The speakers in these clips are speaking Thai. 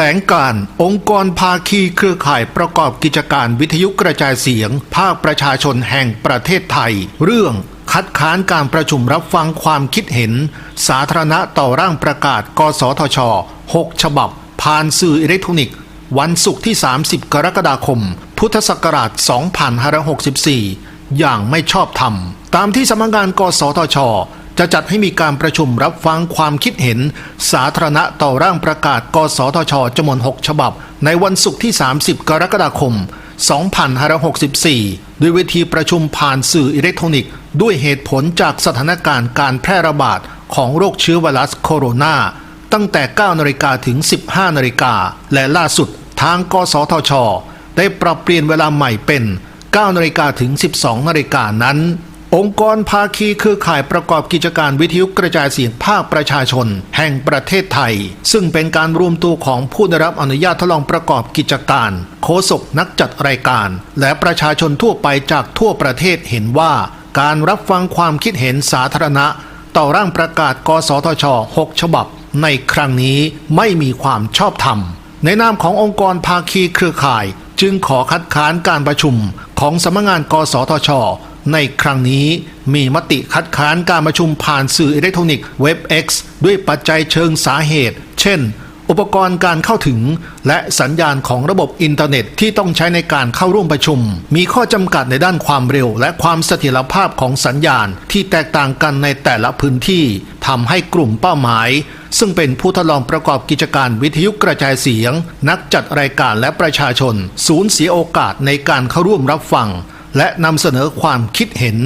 ลงการ องค์กรภาคีเครือข่ายประกอบกิจการวิทยุกระจายเสียง ภาคประชาชนแห่งประเทศไทย เรื่องคัดค้านการประชุมรับฟังความคิดเห็น สาธารณะต่อร่างประกาศ กสทช 6 ฉบับ ผ่านสื่ออิเล็กทรอนิกส์ วันศุกร์ที่ 30 กรกฎาคม พุทธศักราช 2564 อย่างไม่ชอบธรรม ตามที่สำนักงาน กสทช จะจัดให้มีการประชุมรับฟังความคิดเห็น สาธารณะต่อร่างประกาศ กสทชจำนวน 6 ฉบับ ในวันศุกร์ที่ 30 กรกฎาคม 2564 ด้วยเวทีประชุมผ่านสื่ออิเล็กทรอนิกส์ด้วยเหตุผลจากสถานการณ์การแพร่ระบาดของโรคเชื้อไวรัสโคโรนาตั้งแต่ 9 นาฬิกาถึง 15 นาฬิกา และล่าสุดทางกสทช ได้ปรับเปลี่ยนเวลาใหม่เป็น 9 นาฬิกาถึง 12 นาฬิกานั้น องค์กรภาคีเครือข่ายประกอบกิจการวิทยุกระจายเสียงภาคประชาชน แห่งประเทศไทย ซึ่งเป็นการรวมตัวของผู้ได้รับอนุญาตทดลองประกอบกิจการ โฆษกนักจัดรายการ และประชาชนทั่วไปจากทั่วประเทศเห็นว่า การรับฟังความคิดเห็นสาธารณะ ต่อร่างประกาศกสทช 6 ฉบับ ในครั้งนี้ไม่มีความชอบธรรม ในนามขององค์กรภาคีเครือข่าย จึงขอคัดค้านการประชุมของสำนักงาน กสทช ในครั้งนี้มีมติคัดค้านการประชุมผ่านสื่ออิเล็กทรอนิกส์เว็บ X ด้วยปัจจัยเชิงสาเหตุ เช่น อุปกรณ์การเข้าถึง และสัญญาณของระบบอินเทอร์เน็ตที่ต้องใช้ในการเข้าร่วมประชุม มีข้อจำกัดในด้านความเร็ว และความเสถียรภาพของสัญญาณที่แตกต่างกันในแต่ละพื้นที่ทำให้กลุ่มเป้าหมาย ซึ่งเป็นผู้ทดลองประกอบกิจการวิทยุกระจายเสียง นักจัดรายการและประชาชน สูญเสียโอกาสในการเข้าร่วมรับฟัง และนำเสนอความคิดเห็น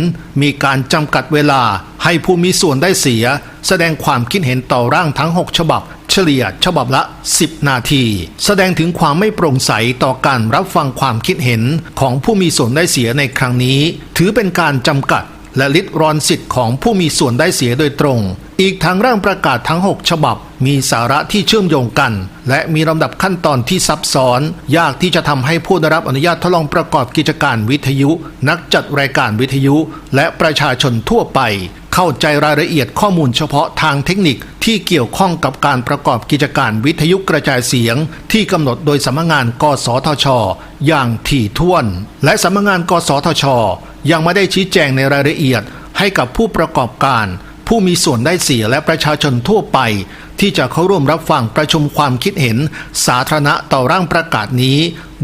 มีการจำกัดเวลาให้ผู้มีส่วนได้เสีย แสดงความคิดเห็นต่อร่างทั้ง 6 ฉบับ เฉลี่ยฉบับละ 10 นาที แสดงถึงความไม่โปร่งใสต่อการรับฟังความคิดเห็นของผู้มีส่วนได้เสียในครั้งนี้ ถือเป็นการจำกัด และลิดรอนสิทธิ์ของผู้มีส่วนได้เสียโดยตรง อีกทางร่างประกาศทั้ง 6 ฉบับ มีสาระที่เชื่อมโยงกัน และมีลำดับขั้นตอนที่ซับซ้อน ยากที่จะทำให้ผู้ได้รับอนุญาตทดลองประกอบกิจการวิทยุ นักจัดรายการวิทยุ และประชาชนทั่วไป เข้าใจรายละเอียดข้อมูลเฉพาะทางเทคนิคที่เกี่ยวข้องกับการประกอบกิจการวิทยุกระจายเสียง ที่กำหนดโดยสำนักงาน กสทช อย่างถี่ถ้วน และสำนักงาน กสทช ยังไม่ได้ชี้แจงในรายละเอียดให้กับผู้ประกอบการ ผู้มีส่วนได้เสียและประชาชนทั่วไป ที่จะเข้าร่วมรับฟังประชุมความคิดเห็น สาธารณะต่อร่างประกาศนี้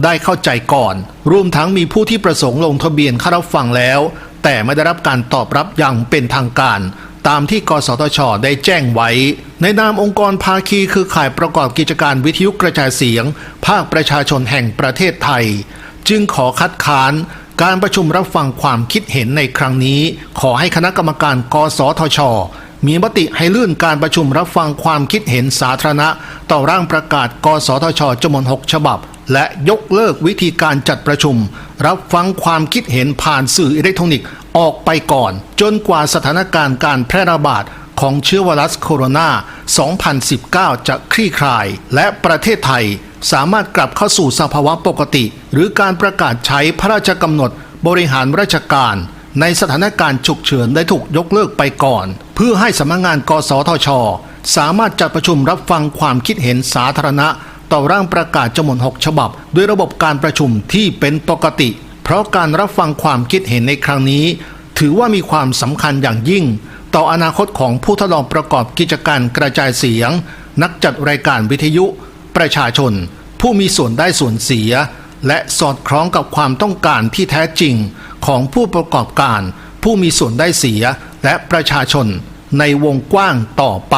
ได้เข้าใจก่อน รวมทั้งมีผู้ที่ประสงค์ลงทะเบียนเข้ารับฟังแล้ว แต่ไม่ได้รับการตอบรับอย่างเป็นทางการตามที่กสทช ได้แจ้งไว้ ในนามองค์กรภาคีคือข่ายประกอบกิจการวิทยุกระจายเสียง ภาคประชาชนแห่งประเทศไทย จึงขอคัดค้าน การประชุมรับฟังความคิดเห็นในครั้งนี้ ขอให้คณะกรรมการกสทช มีมติให้ลื่นการประชุมรับฟังความคิดเห็นสาธารณะ ต่อร่างประกาศกสทชจำนวน6ฉบับ และยกเลิกวิธีการจัดประชุม รับฟังความคิดเห็นผ่านสื่ออิเล็กทรอนิกส์ออกไปก่อน จนกว่าสถานการณ์การแพร่ระบาดของเชื้อไวรัสโคโรนา 2019 จะคลี่คลาย และประเทศไทย สามารถกลับเข้าสู่สภาวะปกติ หรือการประกาศใช้พระราชกำหนดบริหารราชการ ในสถานการณ์ฉุกเฉินได้ถูกยกเลิกไปก่อน เพื่อให้สำนักงานกสทช สามารถจัดประชุมรับฟังความคิดเห็นสาธารณะ ต่อร่างประกาศจำนวน6ฉบับ ด้วยระบบการประชุมที่เป็นปกติ เพราะการรับฟังความคิดเห็นในครั้งนี้ ถือว่ามีความสำคัญอย่างยิ่ง ต่ออนาคตของผู้ทดลองประกอบกิจการกระจายเสียง นักจัดรายการวิทยุ ประชาชน ผู้มีส่วนได้ส่วนเสีย และสอดคล้องกับความต้องการที่แท้จริงของผู้ประกอบการ ผู้มีส่วนได้เสียและประชาชนในวงกว้างต่อไป